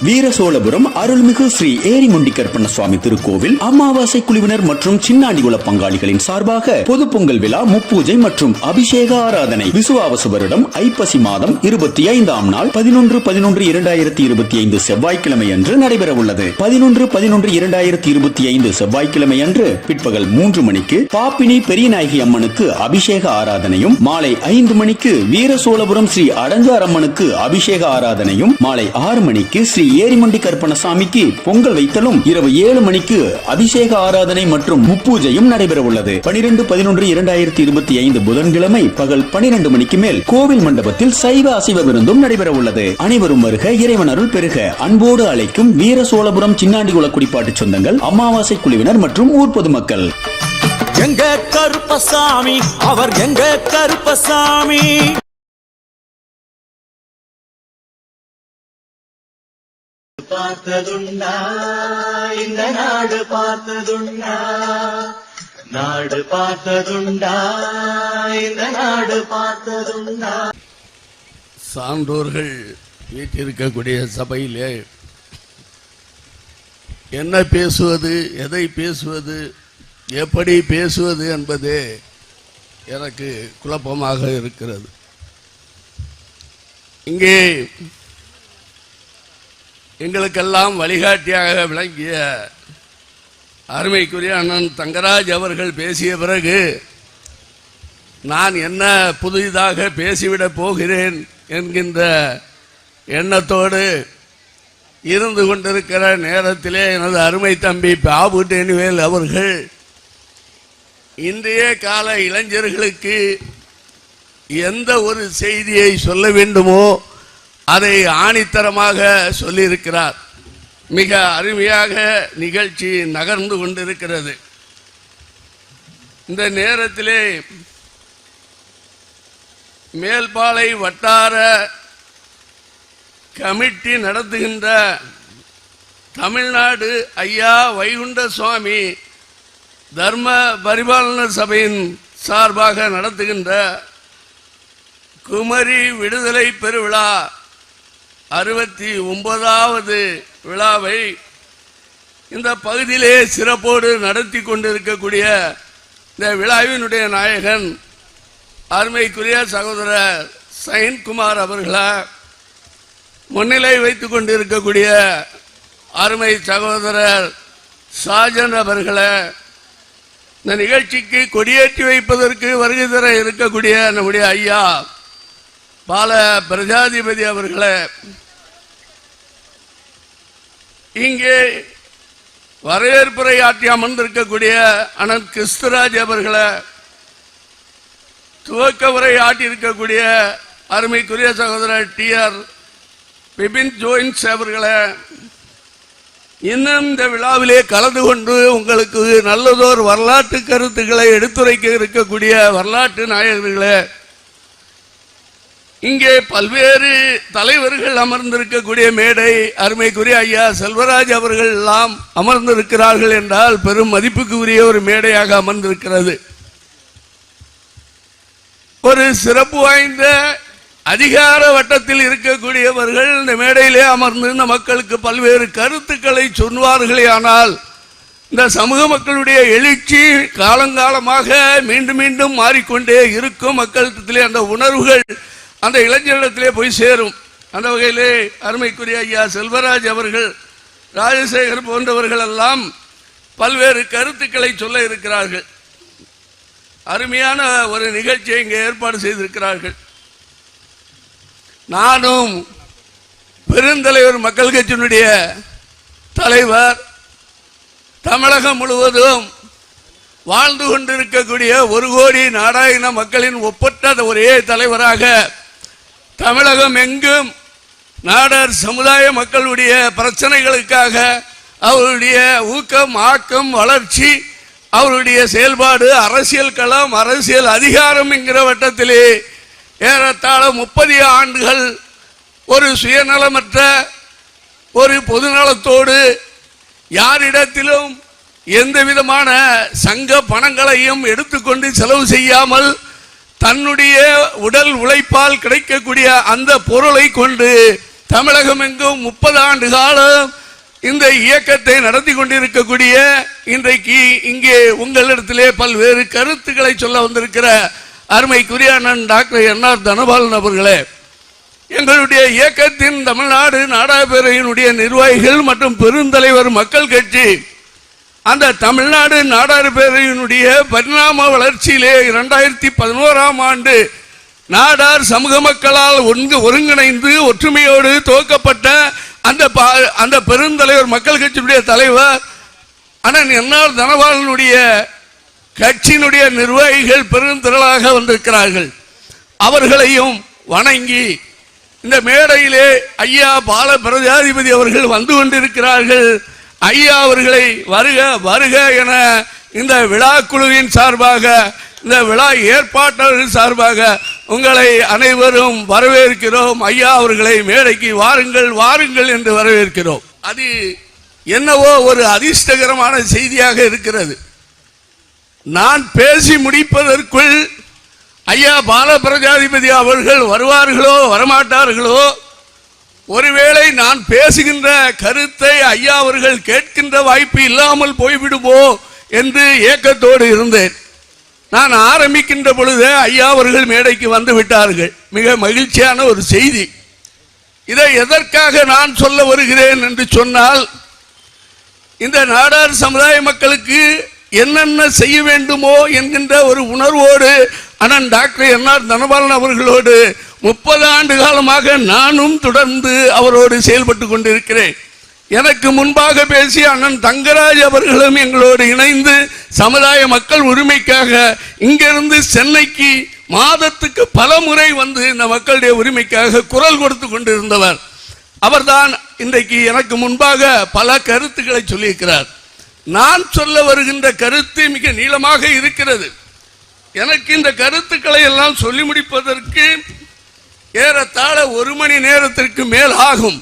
வீரசோழபுரம் அருள்மிகு ஸ்ரீ ஏரிமுண்டி கற்பண்ண சுவாமி திருக்கோவில் அமாவாசை குழுவினர் மற்றும் சின்னாடிகுல பங்காளிகளின் சார்பாக பொது பொங்கல் விழா முப்பூஜை மற்றும் அபிஷேக ஆராதனை. விசுவாவசு வருடம் ஐப்பசி மாதம் இருபத்தி ஐந்தாம் நாள் பதினொன்று பதினொன்று இரண்டாயிரத்தி இருபத்தி ஐந்து செவ்வாய்க்கிழமை அன்று நடைபெற உள்ளது பதினொன்று பதினொன்று இரண்டாயிரத்தி இருபத்தி ஐந்து செவ்வாய்க்கிழமை அன்று பிற்பகல் மூன்று மணிக்கு பாப்பினி பெரியநாயகி அம்மனுக்கு அபிஷேக ஆராதனையும் மாலை ஐந்து மணிக்கு வீரசோழபுரம் ஸ்ரீ அடங்கார் அம்மனுக்கு அபிஷேக ஆராதனையும் மாலை ஆறு மணிக்கு ஸ்ரீ ஏரிமண்டி கற்பணசாமிக்கு பொங்கல் வைத்தலும் இரவு ஏழு மணிக்கு அபிஷேக ஆராதனை மற்றும் முப்பூஜையும் நடைபெற உள்ளது பனிரெண்டு பதினொன்று இரண்டாயிரத்தி இருபத்தி ஐந்து புதன்கிழமை பகல் பனிரெண்டு மணிக்கு மேல் கோவில் மண்டபத்தில் சைவ அசைவ விருந்தும் நடைபெற உள்ளது அனைவரும் வருக இறைவனருள் பெருக அன்போடு அழைக்கும் வீர சோழபுரம் சின்னாண்டிகுள குடிப்பாட்டு சொந்தங்கள் அமாவாசை குழுவினர் மற்றும் ஊர் பொதுமக்கள். எங்க கருப்பசாமி அவர் எங்க கருப்பசாமி? பார்த்ததுண்டா இந்த நாடு பார்த்ததுண்டா நாடு பார்த்ததுண்டா இந்த நாடு பார்த்ததுண்டா. சான்றோர்கள் வீட்டிருக்கக்கூடிய சபையிலே என்ன பேசுவது எதை பேசுவது எப்படி பேசுவது என்பது எனக்கு குழப்பமாக இருக்கிறது. இங்கே எங்களுக்கெல்லாம் வழிகாட்டியாக விளங்கிய அருமைக்குரிய அண்ணன் தங்கராஜ் அவர்கள் பேசிய பிறகு நான் என்ன புதிதாக பேசிவிடப் போகிறேன் என்கின்ற எண்ணத்தோடு இருந்து கொண்டிருக்கிற நேரத்திலே எனது அருமை தம்பி பாபு டெனிவேல் அவர்கள் இன்றைய கால இளைஞர்களுக்கு எந்த ஒரு செய்தியை சொல்ல வேண்டுமோ அதை ஆணித்தரமாக சொல்லியிருக்கிறார். மிக அருமையாக நிகழ்ச்சி நகர்ந்து கொண்டிருக்கிறது. இந்த நேரத்திலே மேல்பாலை வட்டார கமிட்டி நடத்துகின்ற தமிழ்நாடு ஐயா வைகுண்ட சுவாமி தர்ம பரிபாலன சபையின் சார்பாக நடத்துகின்ற குமரி விடுதலை பெருவிழா அறுபத்தி ஒன்பதாவது விழாவை இந்த பகுதியிலே சிறப்போடு நடத்தி கொண்டிருக்கக்கூடிய இந்த விழாவினுடைய நாயகன் அருமைக்குரிய சகோதரர் சயன்குமார் அவர்களை முன்னிலை வைத்து கொண்டிருக்கக்கூடிய அருமை சகோதரர் சாஜன் அவர்களை இந்த நிகழ்ச்சிக்கு கொடியேற்றி வைப்பதற்கு வருகை தர இருக்கக்கூடிய நம்முடைய ஐயா பால பிரஜாதிபதி அவர்களை இங்கே வரவேற்புரை ஆற்றி அமர்ந்திருக்கக்கூடிய அனந்த் கிறிஸ்துராஜ் அவர்களை துவக்க உரை ஆட்டியிருக்கக்கூடிய அருமைக்குரிய சகோதரர் டி ஆர் பிபின் ஜோயின்ஸ் அவர்களை இன்னும் இந்த விழாவிலே கலந்து கொண்டு உங்களுக்கு நல்லதோர் வரலாற்று கருத்துக்களை எடுத்துரைக்க இருக்கக்கூடிய வரலாற்று நாயகர்களே இங்கே பல்வேறு தலைவர்கள் அமர்ந்திருக்கக்கூடிய மேடை அருமைக்குரிய ஐயா செல்வராஜ் அவர்கள் எல்லாம் அமர்ந்திருக்கிறார்கள் என்றால் பெரும் மதிப்புக்கு உரிய ஒரு மேடையாக அமர்ந்திருக்கிறது. ஒரு சிறப்பு வாய்ந்த அதிகார வட்டத்தில் இருக்கக்கூடியவர்கள் இந்த மேடையிலே அமர்ந்து இந்த மக்களுக்கு பல்வேறு கருத்துக்களை சொல்வார்களே ஆனால் இந்த சமூக மக்களுடைய எழுச்சி காலங்காலமாக மீண்டும் மீண்டும் மாறிக்கொண்டே இருக்கும் மக்களிடத்திலே அந்த உணர்வுகள் அந்த இளைஞரிடத்திலே போய் சேரும். அந்த வகையிலே அருமைக்குரிய ஐயா செல்வராஜ் அவர்கள் ராஜசேகர் போன்றவர்கள் எல்லாம் பல்வேறு கருத்துக்களை சொல்ல இருக்கிறார்கள். அருமையான ஒரு நிகழ்ச்சியை இங்கே ஏற்பாடு செய்திருக்கிறார்கள். நானும் பெருந்தலைவர் மக்கள் கட்சியினுடைய தலைவர் தமிழகம் முழுவதும் வாழ்ந்து கொண்டிருக்கக்கூடிய ஒரு கோடி நாடாயின மக்களின் ஒப்பற்ற ஒரே தலைவராக தமிழகம் எங்கும் நாடர் சமுதாய மக்களுடைய பிரச்சனைகளுக்காக அவருடைய ஊக்கம் ஆக்கம் வளர்ச்சி அவருடைய செயல்பாடு அரசியல் களம் அரசியல் அதிகாரம் என்கிற வட்டத்திலே ஏறத்தாழ முப்பது ஆண்டுகள் ஒரு சுயநலமற்ற ஒரு பொதுநலத்தோடு யாரிடத்திலும் எந்த விதமான சங்க பணங்களையும் எடுத்துக்கொண்டு செலவு செய்யாமல் தன்னுடைய உடல் உழைப்பால் கிடைக்கக்கூடிய அந்த பொருளை கொண்டு தமிழகம் எங்கும் முப்பது ஆண்டு காலம் இந்த இயக்கத்தை நடத்தி கொண்டிருக்கக்கூடிய இன்றைக்கு இங்கே உங்களிடத்திலே பல்வேறு கருத்துக்களை சொல்ல வந்திருக்கிற அருமைக்குரிய அண்ணன் டாக்டர் என் ஆர் தனபாலன் அவர்களே எங்களுடைய இயக்கத்தின் தமிழ்நாடு நாடாபேரையினுடைய நிர்வாகிகள் மற்றும் பெருந்தலைவர் மக்கள் கட்சி அந்த தமிழ்நாடு நாடார் பேரவையினுடைய பரிணாம வளர்ச்சியிலே இரண்டாயிரத்தி பதினோராம் ஆண்டு நாடார் சமூக மக்களால் ஒன்று ஒருங்கிணைந்து ஒற்றுமையோடு துவக்கப்பட்ட அந்த பா- அந்த பெருந்தலைவர் மக்கள் கட்சியினுடைய தலைவர் அண்ணன் என்னால் தனபாலனுடைய கட்சியினுடைய நிர்வாகிகள் பெருந்திரளாக வந்திருக்கிறார்கள். அவர்களையும் வணங்கி இந்த மேடையிலே ஐயா பால பிரஜாதிபதி அவர்கள் வந்து கொண்டிருக்கிறார்கள். ஐயா அவர்களை வருக வருக என இந்த விழா குழுவின் சார்பாக இந்த விழா ஏற்பாட்டாளர்கள் சார்பாக உங்களை அனைவரும் வரவேற்கிறோம். ஐயா அவர்களை மேடைக்கு வாருங்கள் வாருங்கள் என்று வரவேற்கிறோம். அது என்னவோ ஒரு அதிர்ஷ்டகரமான செய்தியாக இருக்கிறது. நான் பேசி முடிப்பதற்குள் ஐயா பாலபிரஜாதிபதி அவர்கள் வருவார்களோ வரமாட்டார்களோ ஒருவேளை நான் பேசுகின்ற கருத்தை ஐயா அவர்கள் கேட்கின்ற வாய்ப்பு இல்லாமல் போய்விடுமோ என்று ஏக்கத்தோடு இருந்தேன். நான் ஆரம்பிக்கின்ற பொழுது ஐயா அவர்கள் மேடைக்கு வந்து விட்டார்கள். மிக மகிழ்ச்சியான ஒரு செய்தி. இதை எதற்காக நான் சொல்ல வருகிறேன் என்று சொன்னால் இந்த நாடார் சமுதாய மக்களுக்கு என்னென்ன செய்ய வேண்டுமோ என்கின்ற ஒரு உணர்வோடு அண்ணன் டாக்டர் என்ஆர் தனபாலன் அவர்களோடு முப்பது ஆண்டு காலமாக நானும் தொடர்ந்து அவரோடு செயல்பட்டு கொண்டிருக்கிறேன். எனக்கு முன்பாக பேசிய அண்ணன் தங்கராஜ் அவர்களும் எங்களோடு இணைந்து சமுதாய மக்கள் உரிமைக்காக இங்கிருந்து சென்னைக்கு மாதத்துக்கு பல முறை வந்து இந்த மக்களுடைய உரிமைக்காக குரல் கொடுத்து கொண்டிருந்தவர். அவர்தான் இன்றைக்கு எனக்கு முன்பாக பல கருத்துக்களை சொல்லியிருக்கிறார். நான் சொல்ல வருகின்ற கருத்து மிக நீளமாக இருக்கிறது. எனக்கு இந்த கருத்துக்களை எல்லாம் சொல்லி முடிப்பதற்கு ஏறத்தாழ ஒரு மணி நேரத்திற்கு மேல் ஆகும்.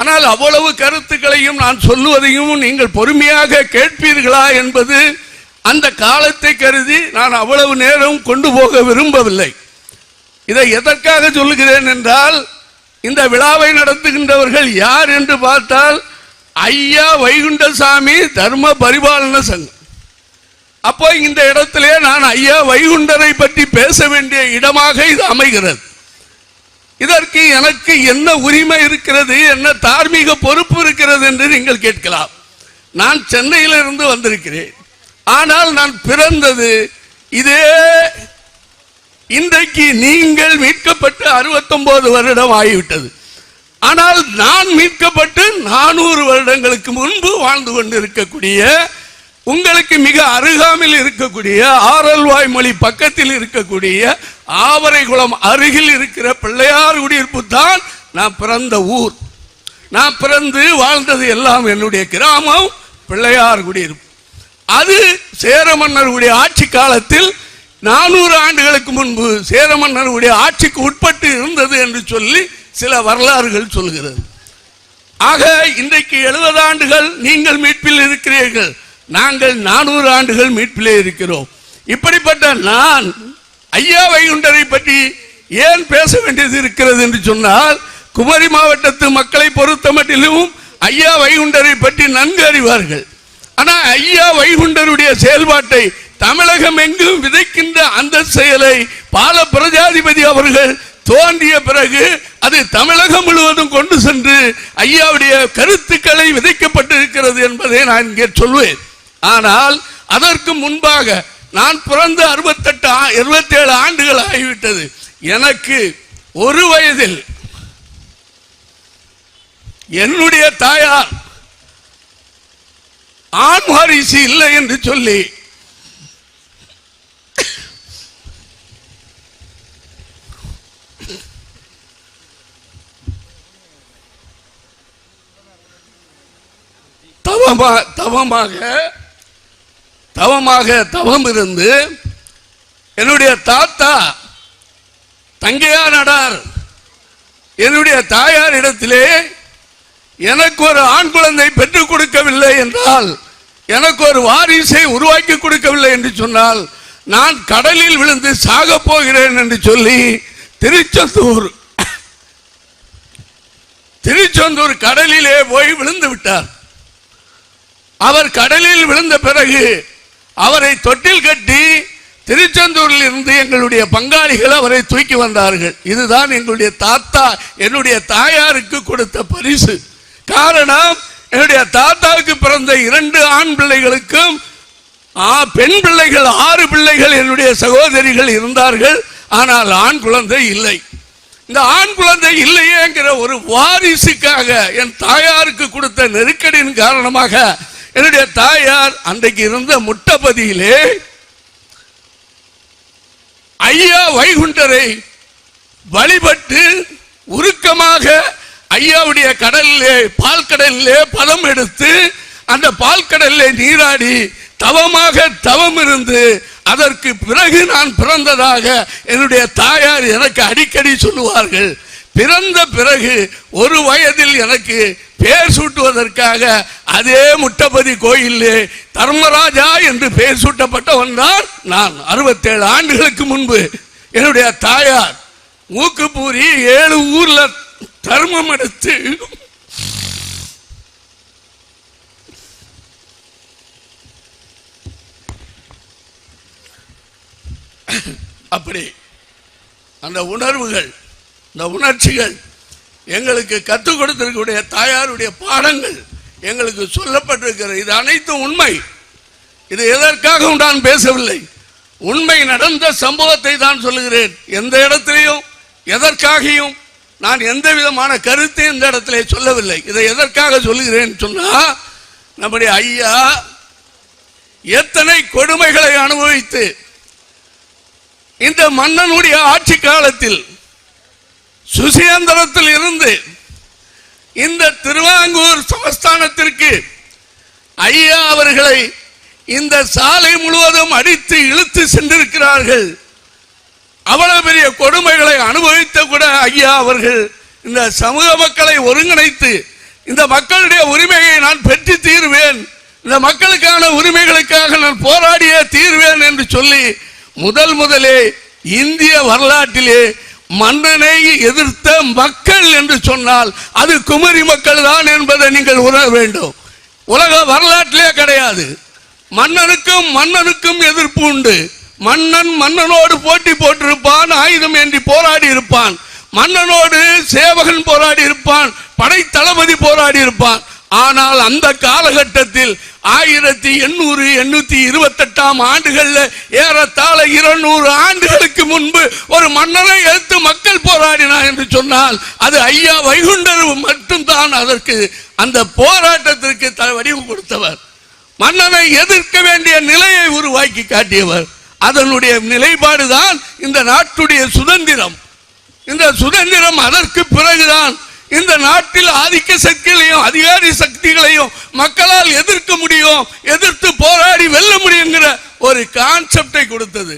ஆனால் அவ்வளவு கருத்துக்களையும் நான் சொல்லுவதையும் நீங்கள் பொறுமையாக கேட்பீர்களா என்பது அந்த காலத்தை கருதி நான் அவ்வளவு நேரம் கொண்டு போக விரும்பவில்லை. இதை எதற்காக சொல்லுகிறேன் என்றால் இந்த விழாவை நடத்துகின்றவர்கள் யார் என்று பார்த்தால் ஐயா வைகுண்டசாமி தர்ம பரிபாலன சங்கம். அப்போ இந்த இடத்திலே நான் ஐயா வைகுண்டரை பற்றி பேச வேண்டிய இடமாக இது அமைகிறது. இதற்கு எனக்கு என்ன உரிமை இருக்கிறது என்ன தார்மீக பொறுப்பு இருக்கிறது என்று நீங்கள் கேட்கலாம். நான் சென்னையிலிருந்து வந்திருக்கிறேன். ஆனால் நான் பிறந்தது இதே இன்றைக்கு நீங்கள் மீட்கப்பட்டு 69 வருடம் ஆகிவிட்டது. ஆனால் நான் மீட்கப்பட்டு நானூறு வருடங்களுக்கு முன்பு வாழ்ந்து கொண்டிருக்கக்கூடிய உங்களுக்கு மிக அருகாமையில் இருக்கக்கூடிய ஆரல்வாய் மொழி பக்கத்தில் இருக்கக்கூடிய ஆவரைகுளம் அருகில் இருக்கிற பிள்ளையார் குடியிருப்பு தான் நான் பிறந்த ஊர். நான் பிறந்து வாழ்ந்தது எல்லாம் என்னுடைய கிராமம் பிள்ளையார் குடியிருப்பு. அது சேர மன்னருடைய ஆட்சி காலத்தில் நானூறு ஆண்டுகளுக்கு முன்பு சேர மன்னருடைய ஆட்சிக்கு உட்பட்டு இருந்தது என்று சொல்லி சில வரலாறுகள் சொல்கிறது. ஆக இன்றைக்கு எழுபது ஆண்டுகள் நீங்கள் மீட்பில் இருக்கிறீர்கள். நாங்கள் நானூறு ஆண்டுகள் மீட்பிலே இருக்கிறோம். இப்படிப்பட்ட நான் ஐயா வைகுண்டரை பற்றி ஏன் பேச வேண்டியது இருக்கிறது என்று சொன்னால் குமரி மாவட்டத்து மக்களை பொறுத்த மட்டிலும் ஐயா வைகுண்டரை பற்றி நன்கு அறிவார்கள். ஆனால் ஐயா வைகுண்டருடைய செயல்பாட்டை தமிழகம் எங்கும் விதைக்கின்ற அந்த செயலை பால பிரஜாதிபதி அவர்கள் தோன்றிய பிறகு அது தமிழகம் முழுவதும் கொண்டு சென்று ஐயாவுடைய கருத்துக்களை விதைக்கப்பட்டிருக்கிறது என்பதை நான் இங்கே சொல்வேன். ஆனால் அதற்கு முன்பாக நான் பிறந்த அறுபத்தெட்டு இருபத்தி ஏழு ஆண்டுகள் ஆகிவிட்டது. எனக்கு ஒரு வயதில் என்னுடைய தாயார் ஆண் வாரிசு இல்லை என்று சொல்லி தவமாக தவமாக தவமாக தவம் இருந்து என்னுடைய தாத்தா தங்கையா நடார் என்னுடைய தாயார் இடத்திலே எனக்கு ஒரு ஆண் குழந்தை பெற்றுக் கொடுக்கவில்லை என்றால் எனக்கு ஒரு வாரிசை உருவாக்கி கொடுக்கவில்லை என்று சொன்னால் நான் கடலில் விழுந்து சாகப் போகிறேன் என்று சொல்லி திருச்செந்தூர் திருச்செந்தூர் கடலிலே போய் விழுந்து விட்டார். அவர் கடலில் விழுந்த பிறகு அவரை தொட்டில் கட்டி திருச்செந்தூரில் இருந்து எங்களுடைய பங்காளிகள் அவரை தூக்கி வந்தார்கள். இதுதான் எங்களுடைய தாத்தா என்னுடைய தாயாருக்கு கொடுத்த பரிசு. காரணம் என்னுடைய தாத்தாவுக்கு பிறந்த இரண்டு ஆண் பிள்ளைகளுக்கும் ஆ, பெண் பிள்ளைகள் ஆறு பிள்ளைகள் என்னுடைய சகோதரிகள் இருந்தார்கள். ஆனால் ஆண் குழந்தை இல்லை. இந்த ஆண் குழந்தை இல்லையேங்கிற ஒரு வாரிசுக்காக என் தாயாருக்கு கொடுத்த நெருக்கடியின் காரணமாக என்னுடைய தாயார் அன்றைக்கு இருந்த முட்டபதியிலே ஐயா வைகுண்டரை வழிபட்டு உருக்கமாக ஐயாவுடைய கடலிலே பால் கடலிலே பதம் எடுத்து அந்த பால் கடலிலே நீராடி தவமாக தவம் இருந்து அதற்கு பிறகு நான் பிறந்ததாக என்னுடைய தாயார் எனக்கு அடிக்கடி சொல்லுவார்கள். பிறந்த பிறகு ஒரு வயதில் எனக்கு பெயர் சூட்டுவதற்காக அதே முட்டபதி கோயிலே தர்மராஜா என்று பெயர் சூட்டப்பட்டவன் தான் நான். அறுபத்தேழு ஆண்டுகளுக்கு முன்பு என்னுடைய தாயார். மூக்குப்பூரி ஏழு ஊர்ல தர்மம் எடுத்து அப்படி அந்த உணர்வுகள் இந்த உணர்ச்சிகள் எங்களுக்கு கற்றுக் கொடுத்திருக்கக்கூடிய தாயாருடைய பாடங்கள் எங்களுக்கு சொல்லப்பட்டிருக்கிறது இது அனைத்தும் உண்மை. இது எதற்காகவும் நான் பேசவில்லை? உண்மை நடந்த சம்பவத்தை தான் சொல்லுகிறேன். எந்த இடத்திலையும் எதற்காகையும் நான் எந்த விதமான கருத்தையும் இந்த இடத்துல சொல்லவில்லை. இதை எதற்காக சொல்லுகிறேன் சொன்னால் நம்முடைய ஐயா எத்தனை கொடுமைகளை அனுபவித்து இந்த மன்னனுடைய ஆட்சி காலத்தில் சுசேந்திரத்தில் இருந்து இந்த திருவாங்கூர் சமஸ்தானத்திற்கு ஐயா அவர்களை இந்த சாலை முழுவதும் அடித்து இழுத்து சென்றிருக்கிறார்கள். அவ்வளவு பெரிய கொடுமைகளை அனுபவித்த கூட ஐயா அவர்கள் இந்த சமூக மக்களை ஒருங்கிணைத்து இந்த மக்களுடைய உரிமையை நான் பெற்று தீர்வேன். இந்த மக்களுக்கான உரிமைகளுக்காக நான் போராடிய தீர்வேன் என்று சொல்லி முதல் முதலே இந்திய வரலாற்றிலே மன்னனை எதிர்த்த மக்கள் என்று சொன்னால் அது குமரி மக்கள் தான் என்பதை நீங்கள் உணர வேண்டும். உலக வரலாற்றிலே கிடையாது. மன்னனுக்கும் மன்னனுக்கும் எதிர்ப்பு உண்டு. மன்னன் மன்னனோடு போட்டி போட்டிருப்பான் ஆயுதம் ஏந்தி போராடி இருப்பான். மன்னனோடு சேவகன் போராடி இருப்பான் படை தளபதி போராடி இருப்பான். ஆனால் அந்த காலகட்டத்தில் ஆயிரத்தி எண்ணூறு எண்ணூத்தி இருபத்தெட்டாம் ஆண்டுகள்ல ஏறத்தாழ இருநூறு ஆண்டுகளுக்கு முன்பு ஒரு மன்னனை எடுத்து மக்கள் போராடினார் என்று சொன்னால் அது ஐயா வைகுண்டர் மட்டும்தான் அதற்கு அந்த போராட்டத்திற்கு த- வடிவு கொடுத்தவர். மன்னனை எதிர்க்க வேண்டிய நிலையை உருவாக்கி காட்டியவர். அதனுடைய நிலைப்பாடுதான் இந்த நாட்டுடைய சுதந்திரம். இந்த சுதந்திரம் அதற்கு பிறகுதான் இந்த நாட்டில் ஆதிக்க சக்திகளையும் அதிகாரி சக்திகளையும் மக்களால் எதிர்க்க முடியும் எதிர்த்து போராடி வெல்ல முடியுங்கிற ஒரு கான்செப்டை கொடுத்தது.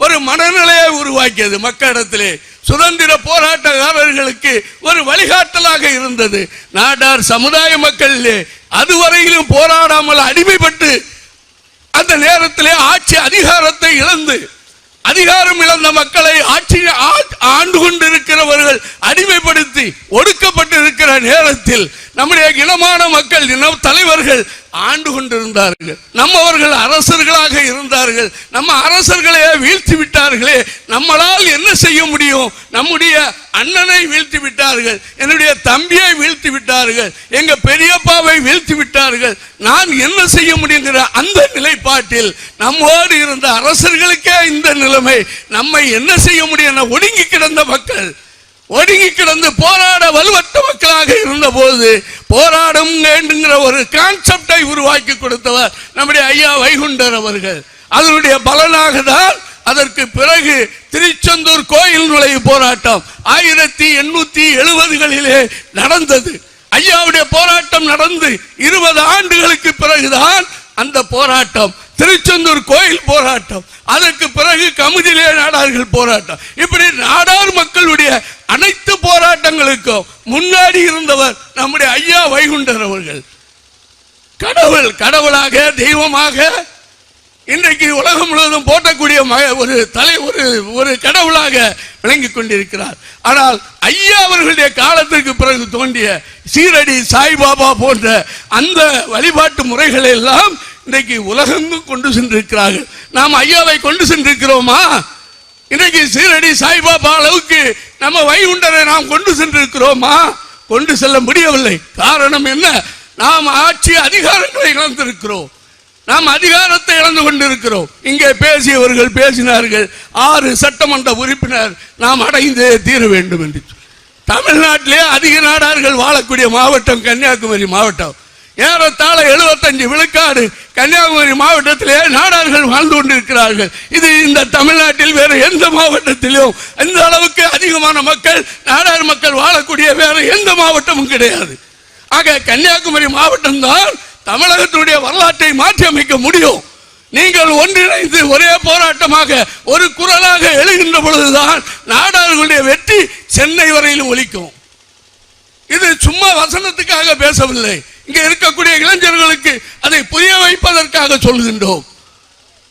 ஒரு மனநிலையை உருவாக்கியது மக்களிடத்திலே. சுதந்திர போராட்டக்காரர்களுக்கு ஒரு வழிகாட்டலாக இருந்தது. நாடார் சமுதாய மக்களிலே அதுவரையிலும் போராடாமல் அடிமைப்பட்டு அந்த நேரத்திலே ஆட்சி அதிகாரத்தை இழந்து அதிகாரம் இழந்த மக்களை ஆட்சி ஆண்டு கொண்டிருக்கிறவர்கள் அடிமைப்படுத்தி ஒடுக்கப்பட்டிருக்கிற நேரத்தில் நம்முடைய இனமான மக்கள் இன தலைவர்கள் ஆண்டு கொண்டிருந்தார்கள். நம்மவர்கள் அரசர்களாக இருந்தார்கள். நம்ம அரசர்களே வீழ்த்தி விட்டார்களே. நம்மளால் என்ன செய்ய முடியும்? நம்முடைய அண்ணனை வீழ்த்தி விட்டார்கள். என்னுடைய தம்பியை வீழ்த்தி விட்டார்கள். எங்க பெரியப்பாவை வீழ்த்தி விட்டார்கள். நான் என்ன செய்ய முடியுங்கிற அந்த நிலைப்பாட்டில் நம்மோடு இருந்த அரசர்களுக்கே இந்த நிலைமை. நம்மை என்ன செய்ய முடியும் என ஒடுங்கி கிடந்த மக்கள் ஒடுங்கி கிடந்து போராட வலுவற்ற மக்களாக இருந்த போது போராடும் வேண்டுங்கிற ஒரு கான்செப்டை உருவாக்கி கொடுத்தவர் நம்முடைய ஐயா வைகுண்டர் அவர்கள். அதனுடைய பலனாக தான் அதற்கு பிறகு திருச்செந்தூர் கோயில் நுழைவு போராட்டம் ஆயிரத்தி எண்ணூத்தி எழுபதுகளிலே நடந்தது. ஐயாவுடைய போராட்டம் நடந்து இருபது ஆண்டுகளுக்கு பிறகுதான் அந்த போராட்டம் திருச்செந்தூர் கோயில் போராட்டம். அதற்கு பிறகு கமுதிலே நாடார்கள் போராட்டம். இப்படி நாடார் மக்களுடைய அனைத்து போராட்டங்களுக்கும் முன்னாடி இருந்தவர் நம்முடைய ஐயா வைகுண்டர் அவர்கள். கடவுள் கடவுளாக தெய்வமாக. இன்றைக்கு உலகம் முழுவதும் போட்டக்கூடிய மக- ஒரு தலை ஒரு ஒரு கடவுளாக விளங்கிக் கொண்டிருக்கிறார். ஆனால் ஐயா அவர்களுடைய காலத்திற்கு பிறகு தோன்றிய சீரடி சாய்பாபா போன்ற அந்த வழிபாட்டு முறைகளை எல்லாம் இன்றைக்கு உலகெங்கும் கொண்டு சென்றிருக்கிறார்கள். நாம் ஐயாவை கொண்டு சென்றிருக்கிறோமா? இன்றைக்கு சீரடி சாய்பாபா அளவுக்கு நம்ம வைகுண்டரை நாம் கொண்டு சென்றிருக்கிறோமா? கொண்டு செல்ல முடியவில்லை. காரணம் என்ன? நாம் ஆட்சி அதிகாரங்களை இழந்திருக்கிறோம். நாம் அதிகாரத்தை இழந்து கொண்டிருக்கிறோம். இங்கே பேசியவர்கள் பேசினார்கள். ஆறு சட்டமன்ற உறுப்பினர் நாம் அடைந்தே தீர வேண்டும் என்று தமிழ்நாட்டிலே அதிக நாடார்கள் வாழக்கூடிய மாவட்டம் கன்னியாகுமரி மாவட்டம். ஏறத்தாழ 75 விழுக்காடு கன்னியாகுமரி மாவட்டத்திலே நாடார்கள் வாழ்ந்து கொண்டிருக்கிறார்கள். இது இந்த தமிழ்நாட்டில் வேற எந்த மாவட்டத்திலும் அந்த அளவுக்கு அதிகமான மக்கள் நாடார் மக்கள் வாழக்கூடிய வேற எந்த மாவட்டமும் கிடையாது. ஆக கன்னியாகுமரி மாவட்டம் தான் தமிழகத்தினுடைய வரலாற்றை மாற்றி அமைக்க முடியும். நீங்கள் ஒன்றிணைந்து ஒரே போராட்டமாக ஒரு குரலாக எழுகின்ற பொழுதுதான் நாடார்களுடைய வெற்றி சென்னை வரையிலும் ஒலிக்கும். இது சும்மா வசனத்துக்காக பேசவில்லை. இங்க இருக்கக்கூடிய இளைஞர்களுக்கு அதை புரிய வைப்பதற்காக சொல்கின்றோம்.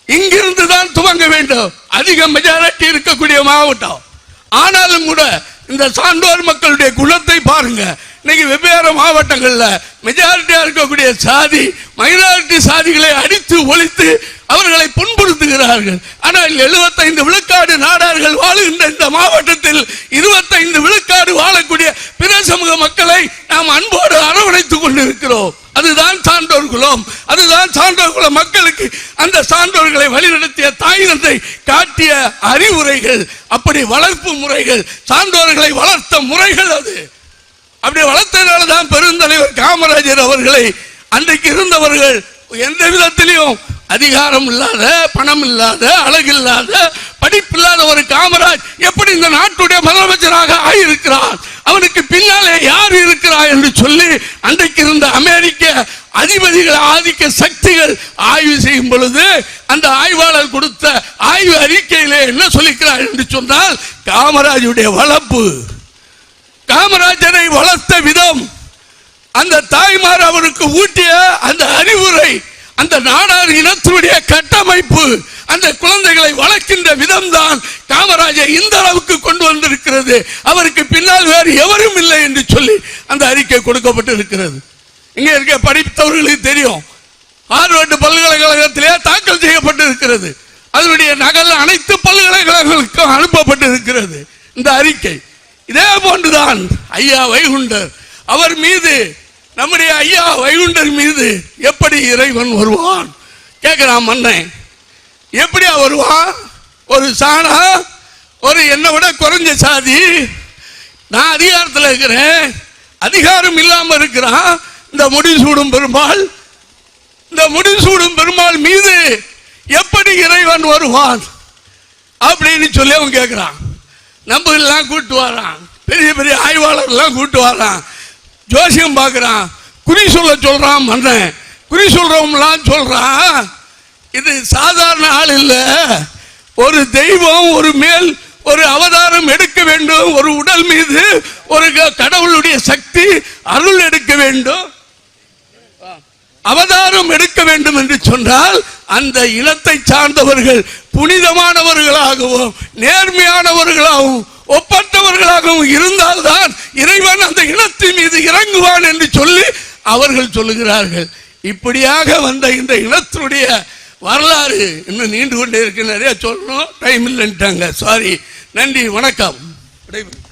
இங்கிருந்து தான் துவங்க வேண்டும். அதிக மெஜாரிட்டி இருக்கக்கூடிய மாவட்டம். ஆனாலும் கூட இந்த சான்றோர் மக்களுடைய குணத்தை பாருங்க. இன்னைக்கு வெவ்வேறு மாவட்டங்களில் மெஜாரிட்டியா இருக்கக்கூடிய சாதி மைனாரிட்டி சாதிகளை அடித்து ஒழித்து அவர்களை புண்படுத்துகிறார்கள். ஆனால் 75 விழுக்காடு நாடார்கள் வாழுகின்ற இந்த மாவட்டத்தில் 25 விழுக்காடு வாழக்கூடிய பிற சமூக மக்களை நாம் அன்போடு அரவணைத்துக் கொண்டிருக்கிறோம். அதுதான் சான்றோர் குலம். அதுதான் சான்றோர் குல மக்களுக்கு அந்த சான்றோர்களை வழிநடத்திய தாய் தந்தை காட்டிய அறிவுரைகள் அப்படி வளர்ப்பு முறைகள் சான்றோர்களை வளர்த்த முறைகள் அது. அப்படி வளர்த்ததால தான் பெருந்தலைவர் காமராஜர் அவர்களை அன்றைக்கு இருந்தவர்கள் எந்த விதத்திலையும் அதிகாரம் இல்லாத பணம் இல்லாத அழகு இல்லாத படிப்பு இல்லாத ஒரு காமராஜ் எப்படி இந்த நாட்டுடைய முதலமைச்சராக ஆயிருக்கிறார்? அவனுக்கு பின்னாலே யார் இருக்கிறார் என்று சொல்லி அன்றைக்கு இருந்த அமெரிக்க அதிபதிகள் ஆதிக்க சக்திகள் ஆய்வு செய்யும் பொழுது அந்த ஆய்வாளர் கொடுத்த ஆய்வு அறிக்கையிலே என்ன சொல்லிக்கிறார் என்று சொன்னால் காமராஜுடைய வளர்ப்பு காமராஜரை வளர்த்த விதம் அந்த தாய்மார் அவருக்கு ஊட்டிய அந்த அறிவுரை அந்த நாடார் இனத்தினுடைய கட்டமைப்பு அந்த குழந்தைகளை வளர்க்கின்ற விதம் தான் காமராஜர் இந்த அளவுக்கு கொண்டு வந்திருக்கிறது. அவருக்கு பின்னால் வேறு எவரும் இல்லை என்று சொல்லி அந்த அறிக்கை கொடுக்கப்பட்டு இருக்கிறது இங்கே இருக்க படித்தவர்களுக்கு தெரியும். ஹார்வர்டு பல்கலைக்கழகத்திலே தாக்கல் செய்யப்பட்டு இருக்கிறது அதனுடைய நகல் அனைத்து பல்கலைக்கழகங்களுக்கும் அனுப்பப்பட்டு இருக்கிறது இந்த அறிக்கை. இதே போன்றுதான் ஐயா வைகுண்டர். அவர் மீது நம்முடைய ஐயா வைகுண்டர் மீது எப்படி இறைவன் வருவான்? கேட்கிறான் மன்னன் எப்படியா வருவான்? ஒரு சாணா ஒரு என்னை விட குறைஞ்ச சாதி. நான் அதிகாரத்தில் இருக்கிறேன். அதிகாரம் இல்லாமல் இருக்கிறான். இந்த முடிசூடும் பெருமாள் இந்த முடிசூடும் பெருமாள் மீது எப்படி இறைவன் வருவான்? அப்படின்னு சொல்லி அவன் கேட்கிறான். நம்ம கூப்பிட்டு கூட்டு வரான். பெரிய பெரிய ஆய்வாளர்லாம் கூப்பிட்டு கூட்டு வரான். ஜோசியம் பார்க்குறான். குறி சொல்ல சொல்கிறான் மன்னன். குறி சொல்கிறவங்களாம் சொல்கிறான் இது சாதாரண ஆள் இல்லை. ஒரு தெய்வம் ஒரு மேல் ஒரு அவதாரம் எடுக்க வேண்டும். ஒரு உடல் மீது ஒரு க- கடவுளுடைய சக்தி அருள் எடுக்க வேண்டும். அவதாரம் எடுக்க வேண்டும் என்று சொன்னால் அந்த இனத்தை சார்ந்தவர்கள் புனிதமானவர்களாகவும் நேர்மையானவர்களாகவும் ஒப்பற்றவர்களாகவும் இருந்தால்தான் இறைவன் அந்த இனத்தின் மீது இறங்குவான் என்று சொல்லி அவர்கள் சொல்லுகிறார்கள். இப்படியாக வந்த இந்த இனத்தினுடைய வரலாறு இன்னும் நீண்டு கொண்டே இருக்கு. நிறைய சொல்லணும். டைம் இல்லைன்ட்டாங்க. சாரி நன்றி. வணக்கம். விடைபெறும்